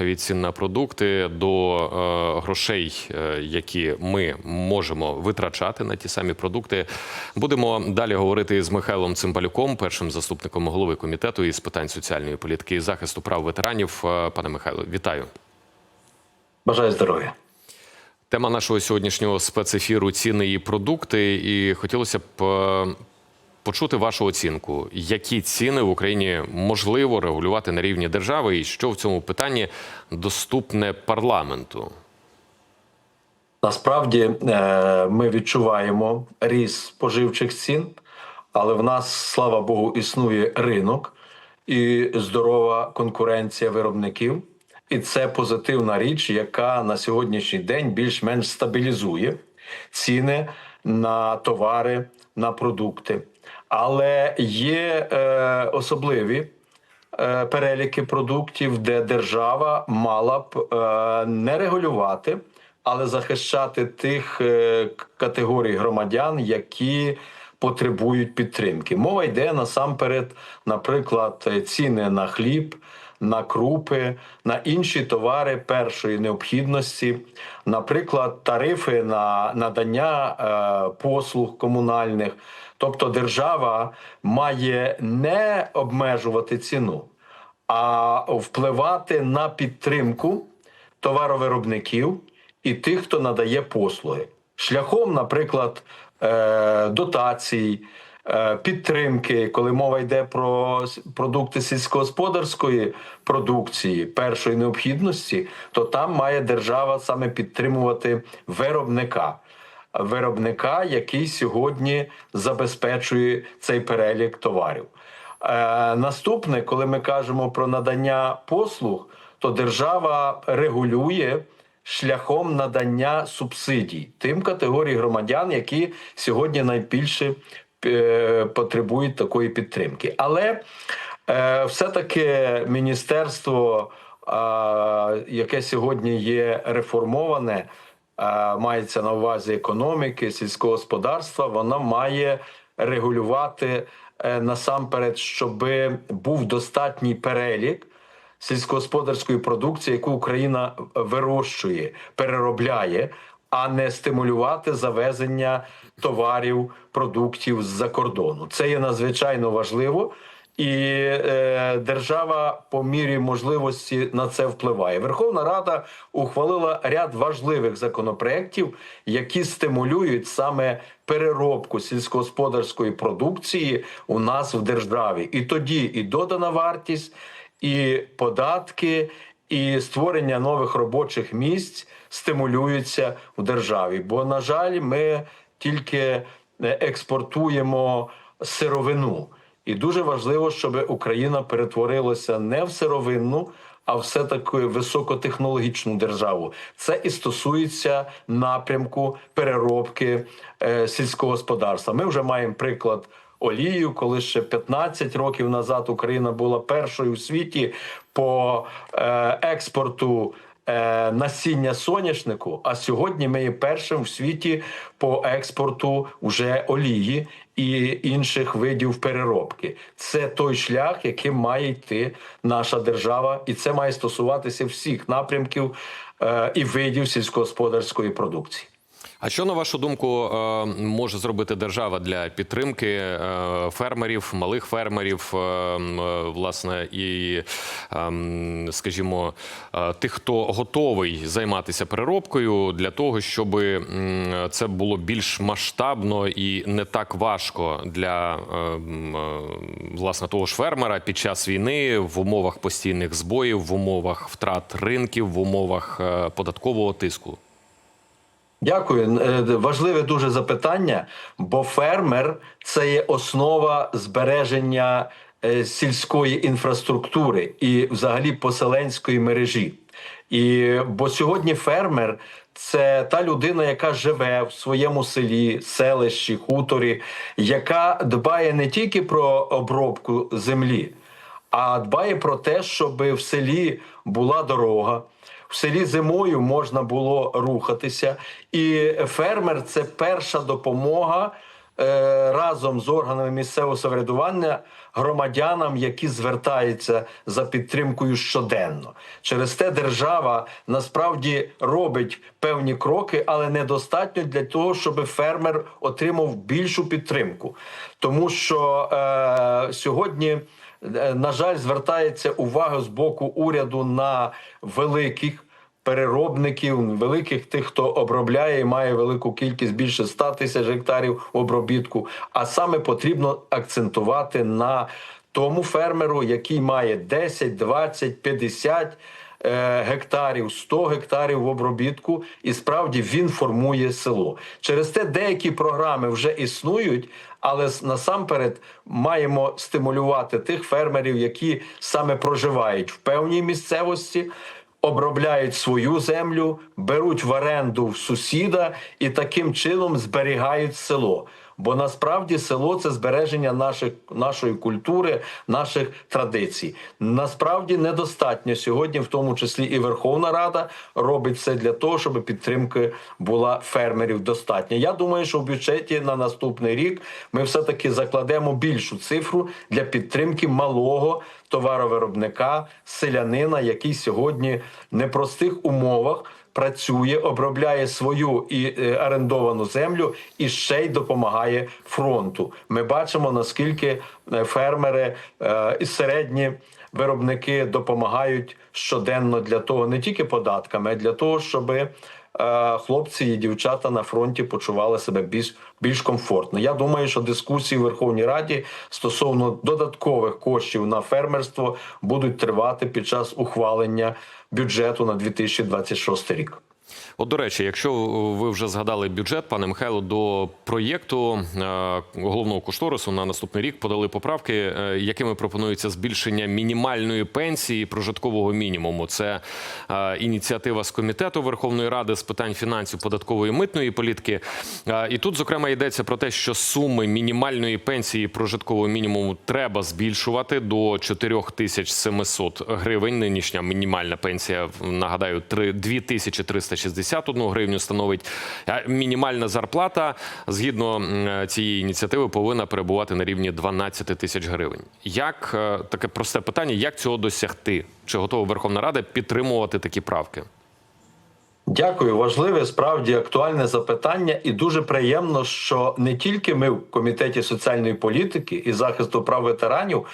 від цін на продукти до е, грошей, е, які ми можемо витрачати на ті самі продукти. Будемо далі говорити з Михайлом Цимбалюком, першим заступником голови комітету із питань соціальної політики і захисту прав ветеранів. Е, Пане Михайло, вітаю. Бажаю здоров'я. Тема нашого сьогоднішнього спецефіру ціни і продукти. І хотілося б е, почути вашу оцінку, які ціни в Україні можливо регулювати на рівні держави, і що в цьому питанні доступне парламенту. Насправді е, ми відчуваємо ріст споживчих цін, але в нас, слава Богу, існує ринок і здорова конкуренція виробників. І це позитивна річ, яка на сьогоднішній день більш-менш стабілізує ціни на товари, на продукти. Але є е, особливі е, переліки продуктів, де держава мала б е, не регулювати, але захищати тих е, категорій громадян, які потребують підтримки. Мова йде насамперед, наприклад, ціни на хліб. На крупи, на інші товари першої необхідності, наприклад, тарифи на надання е, послуг комунальних. Тобто держава має не обмежувати ціну, а впливати на підтримку товаровиробників і тих, хто надає послуги, шляхом, наприклад, е, дотацій, е, підтримки, коли мова йде про продукти сільськогосподарської продукції першої необхідності, то там має держава саме підтримувати виробника. Виробника, який сьогодні забезпечує цей перелік товарів. Е, наступне, коли ми кажемо про надання послуг, то держава регулює шляхом надання субсидій тим категорій громадян, які сьогодні найбільше е, потребують такої підтримки. Але е, все-таки міністерство, яке сьогодні є реформоване, мається на увазі економіки, сільського господарства, вона має регулювати е, насамперед, щоб був достатній перелік сільськогосподарської продукції, яку Україна вирощує, переробляє, а не стимулювати завезення товарів, продуктів з-за кордону. Це є надзвичайно важливо. І е, держава по мірі можливості на це впливає. Верховна Рада ухвалила ряд важливих законопроєктів, які стимулюють саме переробку сільськогосподарської продукції у нас в державі. І тоді і додана вартість, і податки, і створення нових робочих місць стимулюються в державі. Бо, на жаль, ми тільки е, експортуємо сировину. І дуже важливо, щоб Україна перетворилася не в сировинну, а все таки високотехнологічну державу. Це і стосується напрямку переробки е, сільського господарства. Ми вже маємо приклад олію, коли ще 15 років назад Україна була першою у світі по е, експорту. е, Насіння соняшнику, а сьогодні ми є першим в світі по експорту вже олії і інших видів переробки. Це той шлях, яким має йти наша держава, і це має стосуватися всіх напрямків е, і видів сільськогосподарської продукції. А що на вашу думку е, може зробити держава для підтримки е, фермерів, малих фермерів, е, власне, і, скажімо, тих, хто готовий займатися переробкою, для того, щоб це було більш масштабно і не так важко для власне того ж фермера під час війни в умовах постійних збоїв, в умовах втрат ринків, в умовах податкового тиску? Дякую. Е, Важливе дуже запитання, бо фермер це є основа збереження е, сільської інфраструктури і взагалі поселенської мережі. І бо сьогодні фермер це та людина, яка живе в своєму селі, селищі, хуторі, яка дбає не тільки про обробку землі, а дбає про те, щоб в селі була дорога. В селі зимою можна було рухатися, і фермер це перша допомога е, разом з органами місцевого самоврядування громадянам, які звертаються за підтримкою щоденно. Через те держава насправді робить певні кроки, але недостатньо для того, щоб фермер отримав більшу підтримку, тому що е, сьогодні. Е, На жаль, звертається увага з боку уряду на великих переробників, великих тих, хто обробляє і має велику кількість більше 100 тисяч гектарів обробітку. А саме потрібно акцентувати на тому фермеру, який має 10, 20, 50 е, гектарів, 100 гектарів в обробітку, і справді він формує село. Через те деякі програми вже існують, але насамперед маємо стимулювати тих фермерів, які саме проживають в певній місцевості. Обробляють свою землю, беруть в оренду в сусіда і таким чином зберігають село. Бо насправді село це збереження наших, нашої культури, наших традицій. Насправді недостатньо сьогодні, в тому числі і Верховна Рада, робить все для того, щоб підтримки була фермерів достатньо. Я думаю, що в бюджеті на наступний рік ми все таки закладемо більшу цифру для підтримки малого товаровиробника, селянина, який сьогодні в непростих умовах працює, обробляє свою і е, орендовану землю і ще й допомагає фронту. Ми бачимо наскільки е, фермери е, і середні. Виробники допомагають щоденно для того, не тільки податками, а для того, щоб хлопці і дівчата на фронті почували себе більш більш комфортно. Я думаю, що дискусії в Верховній Раді стосовно додаткових коштів на фермерство будуть тривати під час ухвалення бюджету на 2026 рік. От, до речі, якщо ви вже згадали бюджет, пане Михайло, до проєкту е, головного кошторису на наступний рік подали поправки, е, якими пропонується збільшення мінімальної пенсії прожиткового мінімуму. Це е, ініціатива з комітету Верховної Ради з питань фінансів, податкової митної політики. І тут, зокрема, йдеться про те, що суми мінімальної пенсії прожиткового мінімуму треба збільшувати до 4700 гривень. Нинішня мінімальна пенсія, нагадаю, 3 2361 гривню становить. Мінімальна зарплата, згідно цієї ініціативи, повинна перебувати на рівні 12 тисяч гривень. Як е, таке просте питання, як цього досягти? Чи готова Верховна Рада підтримувати такі правки? Дякую, важливе справді актуальне запитання, і дуже приємно, що не тільки ми в комітеті соціальної політики і захисту прав ветеранів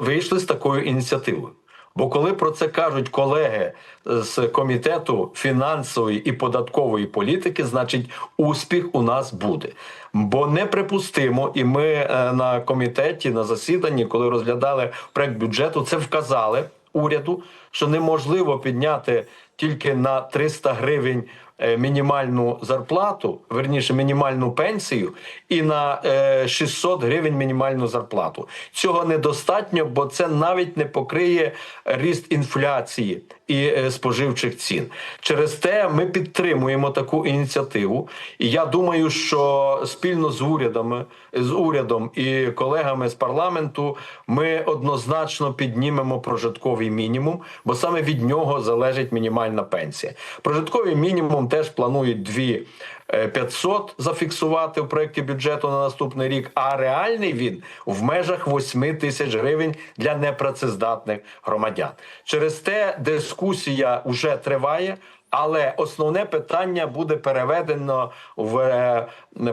вийшли з такою ініціативою. Бо коли про це кажуть колеги з комітету фінансової і податкової політики, значить успіх у нас буде. Бо неприпустимо, і ми е, на комітеті на засіданні, коли розглядали проект бюджету, це вказали уряду, що неможливо підняти тільки на 300 гривень е, мінімальну зарплату, верніше мінімальну пенсію, і на е, 600 гривень мінімальну зарплату. Цього недостатньо, бо це навіть не покриє ріст інфляції і е, споживчих цін. Через те ми підтримуємо таку ініціативу. І я думаю, що спільно з урядами, з урядом і колегами з парламенту ми однозначно піднімемо прожитковий мінімум, бо саме від нього залежить мінімальна пенсія. Прожитковий мінімум теж планують дві. Е, 500 зафіксувати в проєкті бюджету на наступний рік, а реальний він в межах 8 тисяч гривень для непрацездатних громадян. Через те дискусія вже триває. Але основне питання буде переведено в е,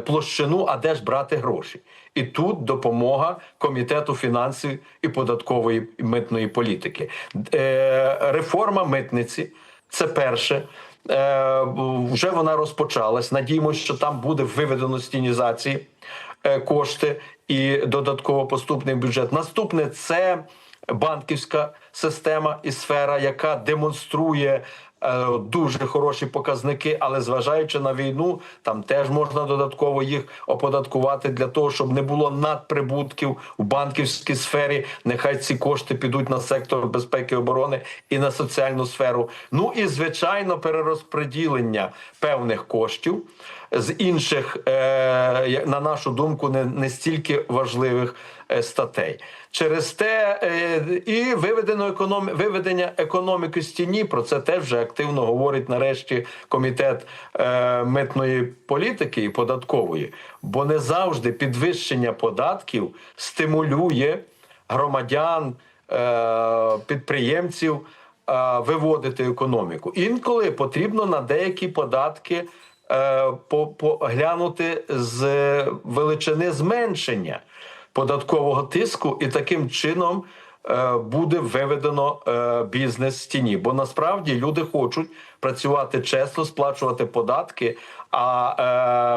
площину, а де ж брати гроші? І тут допомога комітету фінансів і податкової і митної політики. Е, Реформа митниці це перше. Е, Вже вона розпочалась. Надіємося, що там буде виведено з тінізації е, кошти і додатково поступний бюджет. Наступне це банківська система і сфера, яка демонструє дуже хороші показники, але зважаючи на війну, там теж можна додатково їх оподаткувати для того, щоб не було надприбутків в банківській сфері. Нехай ці кошти підуть на сектор безпеки і оборони і на соціальну сферу. Ну і звичайно, перерозподілення певних коштів. З інших, е, на нашу думку, не, не стільки важливих е, статей. Через те е, і виведено економі... виведення економіки з тіні. Про це теж вже активно говорить нарешті комітет митної політики і податкової, бо не завжди підвищення податків стимулює громадян, підприємців виводити економіку. Інколи потрібно на деякі податки по- поглянути з величини зменшення податкового тиску, і таким чином е, буде виведено е, бізнес з тіні. Бо насправді люди хочуть працювати чесно, сплачувати податки, а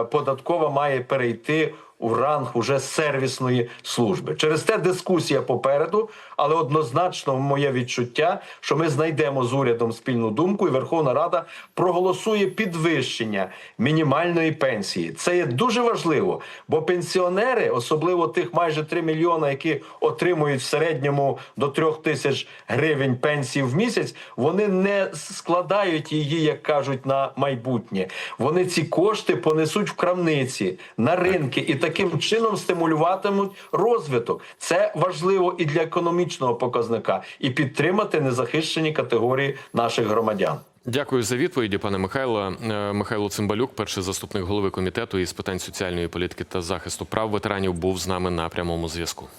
е, податкова має перейти у ранг уже сервісної служби. Через те дискусія попереду, але однозначно моє відчуття, що ми знайдемо з урядом спільну думку, і Верховна Рада проголосує підвищення мінімальної пенсії. Це є дуже важливо, бо пенсіонери, особливо тих майже 3 мільйона, які отримують в середньому до 3 тисяч гривень пенсії в місяць, вони не складають її, як кажуть, на майбутнє. Вони ці кошти понесуть в крамниці на ринки і таким чином стимулюватимуть розвиток. Це важливо і для економічного показника, і підтримати незахищені категорії наших громадян. Дякую за відповіді, пане Михайло. Е, Михайло Цимбалюк, перший заступник голови комітету із питань соціальної політики та захисту прав ветеранів, був з нами на прямому зв'язку.